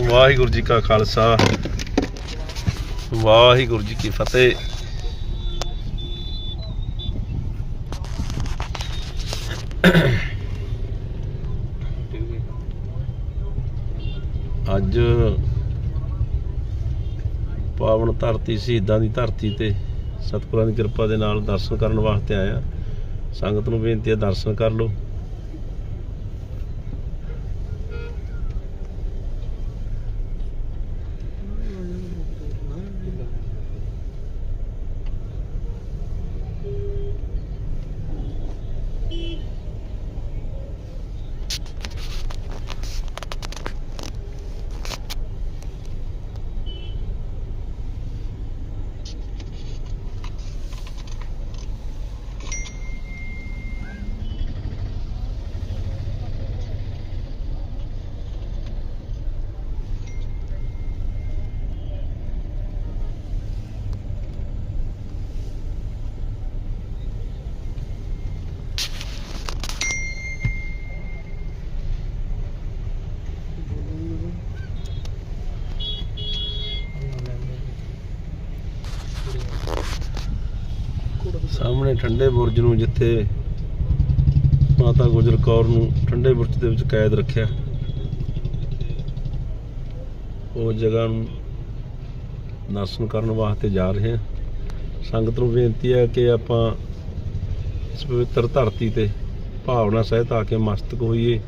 ਵਾਹਿਗੁਰੂ ਜੀ ਕਾ ਖਾਲਸਾ। ਵਾਹਿਗੁਰੂ ਜੀ ਕੀ ਫਤਿਹ। ਅੱਜ ਪਾਵਨ ਧਰਤੀ ਸ਼ਹੀਦਾਂ ਦੀ ਧਰਤੀ ਤੇ ਸਤਿਗੁਰਾਂ ਦੀ ਕਿਰਪਾ ਦੇ ਨਾਲ ਦਰਸ਼ਨ ਕਰਨ ਵਾਸਤੇ ਆਇਆ। ਸੰਗਤ ਨੂੰ ਬੇਨਤੀ ਹੈ ਦਰਸ਼ਨ ਕਰ ਲਓ। ਸਾਹਮਣੇ ਠੰਡੇ ਬੁਰਜ ਨੂੰ ਜਿੱਥੇ ਮਾਤਾ ਗੁਜਰ ਕੌਰ ਨੂੰ ਠੰਡੇ ਬੁਰਜ ਦੇ ਵਿੱਚ ਕੈਦ ਰੱਖਿਆ। ਉਹ ਜਗ੍ਹਾ ਨੂੰ ਦਰਸ਼ਨ ਕਰਨ ਵਾਸਤੇ ਜਾ ਰਹੇ ਹਾਂ। ਸੰਗਤ ਨੂੰ ਬੇਨਤੀ ਹੈ ਕਿ ਆਪਾਂ ਇਸ ਪਵਿੱਤਰ ਧਰਤੀ ਤੇ ਭਾਵਨਾ ਸਹਿਤ ਆ ਕੇ ਮਸਤਕ ਹੋਈਏ।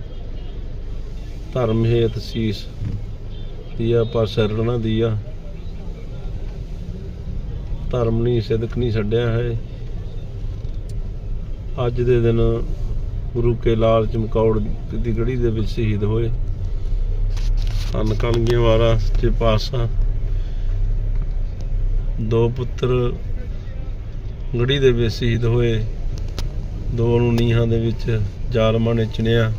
ਧਰਮ ਹੇਤ ਸੀਸ ਦੀਆ ਪਰ ਸ਼ਰਣਾ ਦੀਆ। ਧਰਮ ਨਹੀਂ ਸਿਦਕ ਨਹੀਂ ਛੱਡਿਆ ਹੈ। ਅੱਜ ਦੇ ਦਿਨ ਗੁਰੂ ਕੇ ਲਾਲ ਚਮਕੌੜ ਦੀ ਗੜੀ ਦੇ ਵਿੱਚ ਸ਼ਹੀਦ ਹੋਏ। ਧੰਨ ਕਲਗੀਆਂ ਵਾਲਾ ਤੇ ਪਾਤਸ਼ਾਹ। ਦੋ ਪੁੱਤਰ ਗੜੀ ਦੇ ਵਿੱਚ ਸ਼ਹੀਦ ਹੋਏ। ਦੋ ਨੂੰ ਨੀਹਾਂ ਦੇ ਵਿੱਚ ਜ਼ਾਲਮਾਂ ਨੇ ਚਿਣਿਆ।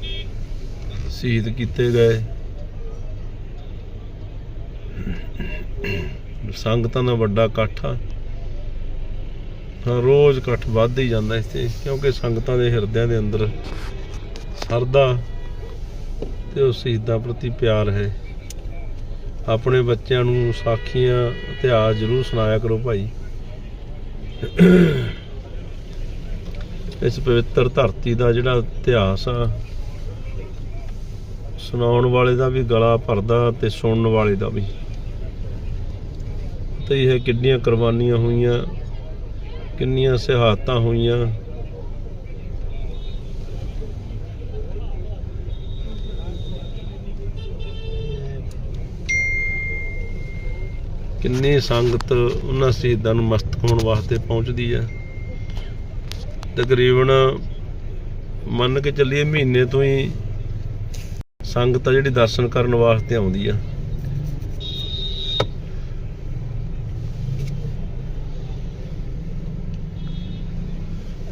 ਸ਼ਹੀਦ ਕੀਤੇ ਗਏ। ਸੰਗਤਾਂ ਦਾ ਵੱਡਾ ਇਕੱਠ ਆ। ਰੋਜ਼ ਇਕੱਠ ਵੱਧ ਹੀ ਜਾਂਦਾ ਇੱਥੇ ਕਿਉਂਕਿ ਸੰਗਤਾਂ ਦੇ ਹਿਰਦਿਆਂ ਦੇ ਅੰਦਰ ਸਰਦਾ ਤੇ ਉਸ ਸ਼ਹੀਦਾਂ ਪ੍ਰਤੀ ਪਿਆਰ ਹੈ। ਆਪਣੇ ਬੱਚਿਆਂ ਨੂੰ ਸਾਖੀਆਂ ਇਤਿਹਾਸ ਜ਼ਰੂਰ ਸੁਣਾਇਆ ਕਰੋ ਭਾਈ। ਇਸ ਪਵਿੱਤਰ ਧਰਤੀ ਦਾ ਜਿਹੜਾ ਇਤਿਹਾਸ ਆ, ਸੁਣਾਉਣ ਵਾਲੇ ਦਾ ਵੀ, ਗਲਾ ਭਰਦਾ ਤੇ ਸੁਣਨ ਵਾਲੇ ਦਾ ਵੀ। ਤੇ ਇਹ ਕਿੰਨੀਆਂ ਕੁਰਬਾਨੀਆਂ ਹੋਈਆਂ ਕਿੰਨੀਆਂ ਸਿਹਾਤਾਂ ਹੋਈਆਂ। ਕਿੰਨੀ ਸੰਗਤ ਉਹਨਾਂ ਸ਼ਹੀਦਾਂ ਨੂੰ ਮਸਤ ਹੋਣ ਵਾਸਤੇ ਪਹੁੰਚਦੀ ਹੈ। ਤਕਰੀਬਨ ਮੰਨ ਕੇ ਚੱਲੀਏ ਮਹੀਨੇ ਤੋਂ ਹੀ ਸੰਗਤ ਆ ਜਿਹੜੀ ਦਰਸ਼ਨ ਕਰਨ ਵਾਸਤੇ ਆਉਂਦੀ ਆ।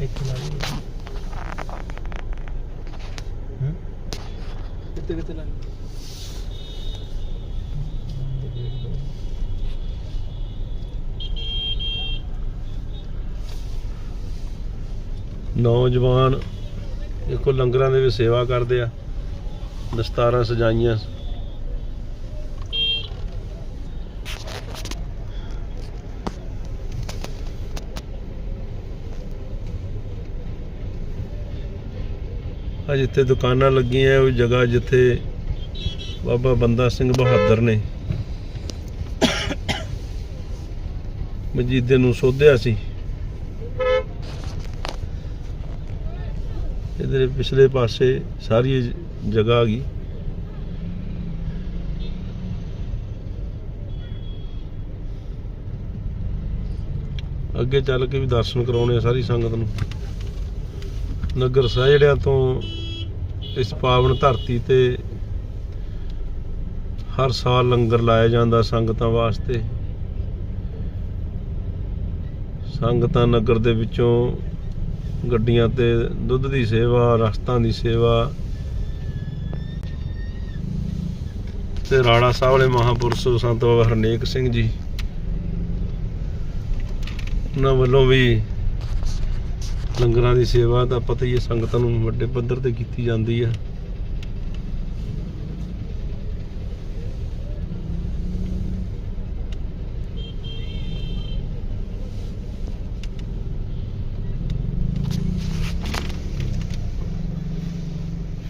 ਇੱਥੇ ਲਾ ਲਈ ਹਮ? ਕਿੱਥੇ ਕਿੱਥੇ ਲਾ ਲਈ ਨੌਜਵਾਨ ਦੇਖੋ ਲੰਗਰਾਂ ਦੇ ਵਿੱਚ ਸੇਵਾ ਕਰਦੇ ਆ ਦਸਤਾਰਾਂ ਸਜਾਈਆਂ। ਆ ਜਿੱਥੇ ਦੁਕਾਨਾਂ ਲੱਗੀਆਂ, ਉਹ ਜਗ੍ਹਾ ਜਿੱਥੇ ਬਾਬਾ ਬੰਦਾ ਸਿੰਘ ਬਹਾਦਰ ਨੇ ਮਜੀਦੇ ਨੂੰ ਸੋਧਿਆ ਸੀ। ਇਹਦੇ ਪਿਛਲੇ ਪਾਸੇ ਸਾਰੀ ਜਗ੍ਹਾ ਆ ਗਈ। ਅੱਗੇ ਚੱਲ ਕੇ ਵੀ ਦਰਸ਼ਨ ਕਰਾਉਣੇ ਆ ਸਾਰੀ ਸੰਗਤ ਨੂੰ। ਨਗਰ ਸਾਜੜਿਆਂ ਤੋਂ ਇਸ ਪਾਵਨ ਧਰਤੀ ਤੇ ਹਰ ਸਾਲ ਲੰਗਰ ਲਾਇਆ ਜਾਂਦਾ ਸੰਗਤਾਂ ਵਾਸਤੇ। ਸੰਗਤਾਂ ਨਗਰ ਦੇ ਵਿੱਚੋਂ ਗੱਡੀਆਂ ਤੇ ਦੁੱਧ ਦੀ ਸੇਵਾ, ਰਸਤਾਂ ਦੀ ਸੇਵਾ ਤੇ ਰਾਣਾ ਸਾਹਿਬ ਵਾਲੇ ਮਹਾਪੁਰਸ਼ ਸੰਤ ਬਾਬਾ ਹਰਨੇਕ ਸਿੰਘ ਜੀ ਉਹਨਾਂ ਵੱਲੋਂ ਵੀ ਲੰਗਰਾਂ ਦੀ ਸੇਵਾ ਦਾ ਪਤਾ ਹੀ ਹੈ, ਸੰਗਤਾਂ ਨੂੰ ਵੱਡੇ ਪੱਧਰ ਤੇ ਕੀਤੀ ਜਾਂਦੀ ਹੈ।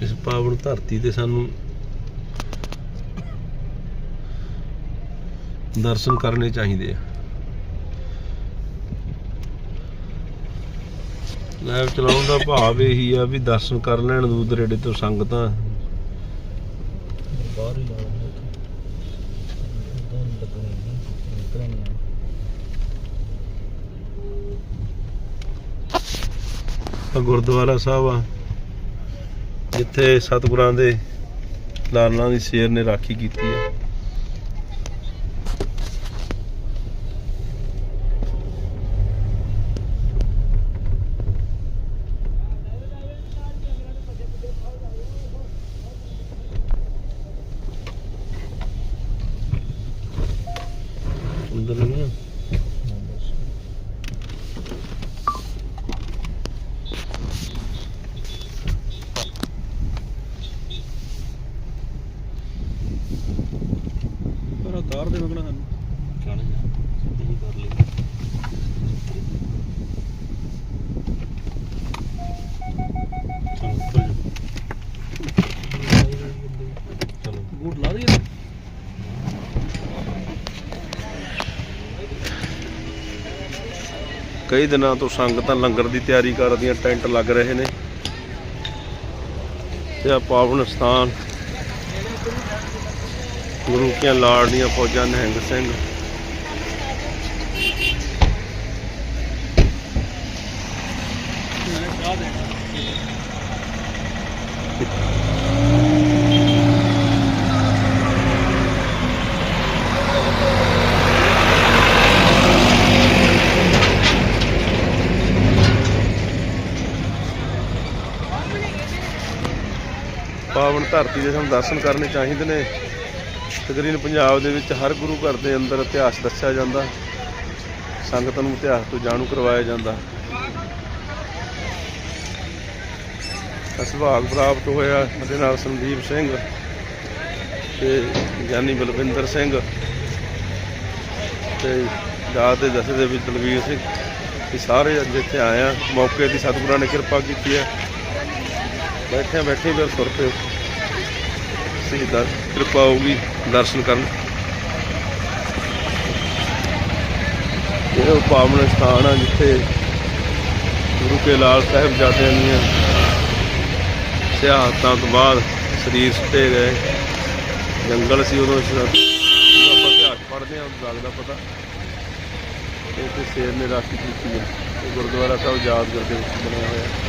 ਇਸ ਪਾਵਨ ਧਰਤੀ ਤੇ ਸਾਨੂੰ ਦਰਸ਼ਨ ਕਰਨੇ ਚਾਹੀਦੇ ਆ। ਲਾਈਵ ਚਲਾਉਣ ਦਾ ਭਾਵ ਇਹੀ ਆ ਵੀ ਦਰਸ਼ਨ ਕਰ ਲੈਣ ਦੂਰ ਦਰੇਡੇ ਤੋਂ ਸੰਗਤਾਂ। ਬਾਹਰ ਹੀ ਆ। ਗੁਰਦੁਆਰਾ ਸਾਹਿਬ ਆ ਜਿੱਥੇ ਸਤਿਗੁਰਾਂ ਦੇ ਲਾਲਾਂ ਦੀ ਸ਼ੇਰ ਨੇ ਰਾਖੀ ਕੀਤੀ ਆ ਅੰਦਰ ਨਹੀਂ ਆ ਪਰ ਉਤਾਰ ਦੇ ਮਗਣਾ ਸਾਨੂੰ ਚੜ ਜਾ ਸਿੱਧੀ ਕਰ ਲਈ ਚਲੋ ਉੱਪਰ ਜਾ ਚਲੋ ਬੂਟ ਲਾ ਦਈਏ ਕਈ ਦਿਨਾਂ ਤੋਂ ਸੰਗਤਾਂ ਲੰਗਰ ਦੀ ਤਿਆਰੀ ਕਰਦੀਆਂ, ਟੈਂਟ ਲੱਗ ਰਹੇ ਨੇ। ਤੇ ਆ ਪਾਵਨ ਸਥਾਨ ਗੁਰੂ ਕੀਆਂ ਲਾੜਨੀਆਂ ਫੌਜਾਂ ਨਿਹੰਗ ਸਿੰਘ। ਮੈਂ ਚਾਹ ਪਾਵਨ ਧਰਤੀ ਦੇ ਸਾਨੂੰ ਦਰਸ਼ਨ ਕਰਨੇ ਚਾਹੀਦੇ ਨੇ। ਤਕਰੀਨ ਪੰਜਾਬ ਦੇ ਵਿੱਚ ਹਰ ਗੁਰੂ ਘਰ ਦੇ ਅੰਦਰ ਇਤਿਹਾਸ ਦੱਸਿਆ ਜਾਂਦਾ। ਸੰਗਤਾਂ ਨੂੰ ਇਤਿਹਾਸ ਤੋਂ ਜਾਣੂ ਕਰਵਾਇਆ ਜਾਂਦਾ। ਸੁਭਾਗ ਪ੍ਰਾਪਤ ਹੋਇਆ ਸਾਡੇ ਨਾਲ ਸੰਦੀਪ ਸਿੰਘ ਤੇ ਗਿਆਨੀ ਬਲਵਿੰਦਰ ਸਿੰਘ ਤੇ ਦਾਦ ਦੇ ਦਸੇ ਦੇ ਵਿੱਚ ਦਲਵੀਰ ਸਿੰਘ। ਇਹ ਸਾਰੇ ਅੱਜ ਇੱਥੇ ਆਏ ਆ। ਮੌਕੇ ਦੀ ਸਤਿਗੁਰਾਂ ਨੇ ਕਿਰਪਾ ਕੀਤੀ ਹੈ। ਬੈਠੇ ਬੈਠੇ ਫਿਰ ਤੁਰ ਪਏ ਸਿੱਧਾ ਕਿਰਪਾ ਹੋਊਗੀ ਦਰਸ਼ਨ ਕਰਨ। ਇਹ ਪਾਵਨ ਸਥਾਨ ਆ ਜਿੱਥੇ ਗੁਰੂ ਕੇ ਲਾਲ ਸਾਹਿਬ ਜਾਦਿਆਂ ਦੀਆਂ ਸਿਆਹਤਾਂ ਤੋਂ ਬਾਅਦ ਸਰੀਰ ਸੁੱਟੇ ਗਏ। ਜੰਗਲ ਸੀ ਉਦੋਂ ਆਪਾਂ ਇਤਿਹਾਸ ਪੜ੍ਹਦੇ ਹਾਂ, ਉਦੋਂ ਦਾ ਪਤਾ। ਤੇ ਸ਼ੇਰ ਨੇ ਰਾਖੀ ਕੀਤੀ ਹੈ। ਗੁਰਦੁਆਰਾ ਸਾਹਿਬ ਯਾਦਗਾਰ ਦੇ ਵਿੱਚ ਬਣਿਆ ਹੋਇਆ।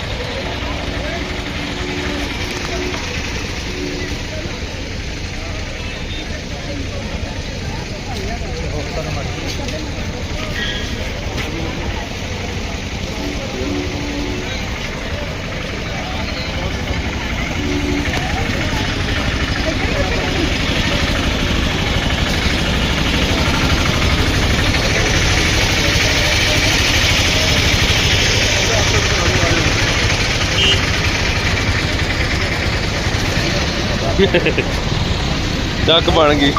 ਚੱਕ ਬਣ ਗਈ।